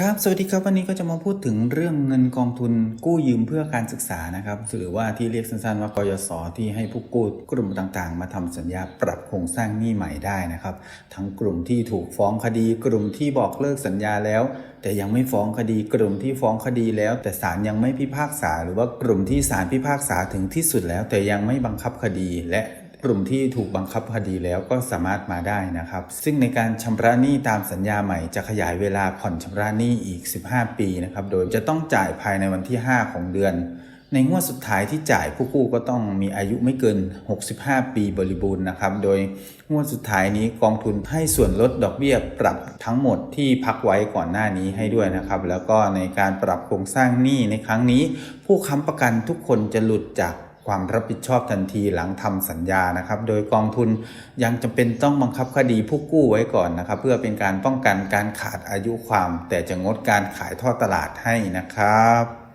ครับ สวัสดีครับ วันนี้ก็จะมาพูดถึงเรื่องเงินกองทุนกู้ยืมเพื่อการศึกษานะครับ หรือว่าที่เรียกสั้นๆว่ากยศที่ให้ผู้กู้กลุ่มต่างๆ มาทำสัญญาปรับโครงสร้างหนี้ใหม่ได้นะครับ ทั้งกลุ่มที่ถูกฟ้องคดี กลุ่มที่บอกเลิกสัญญาแล้ว แต่ยังไม่ฟ้องคดีกลุ่มที่ฟ้องคดีแล้ว แต่ศาลยังไม่พิพากษา หรือว่ากลุ่มที่ศาลพิพากษาถึงที่สุดแล้ว แต่ยังไม่บังคับคดีและ กลุ่มที่ถูกบังคับคดีแล้วก็สามารถมาได้นะครับ ซึ่งในการชำระหนี้ตามสัญญาใหม่จะขยายเวลาผ่อนชำระหนี้อีก 15 ปีนะครับ โดยจะต้องจ่ายภายในวันที่ 5 ของเดือน ในงวดสุดท้ายที่จ่ายผู้กู้ก็ต้องมีอายุไม่เกิน 65 ปีบริบูรณ์นะครับ โดยงวดสุดท้ายนี้กองทุนให้ส่วนลดดอกเบี้ยปรับทั้งหมดที่พักไว้ก่อนหน้านี้ให้ด้วยนะครับ แล้วก็ในการปรับโครงสร้างหนี้ในครั้งนี้ ผู้ค้ำประกันทุกคนจะหลุดจาก ความรับผิดชอบทันทีหลังทำสัญญานะครับ โดยกองทุนยังจำเป็นต้องบังคับคดีผู้กู้ไว้ก่อนนะครับ เพื่อเป็นการป้องกันการขาดอายุความ แต่จะงดการขายทอดตลาดให้นะครับ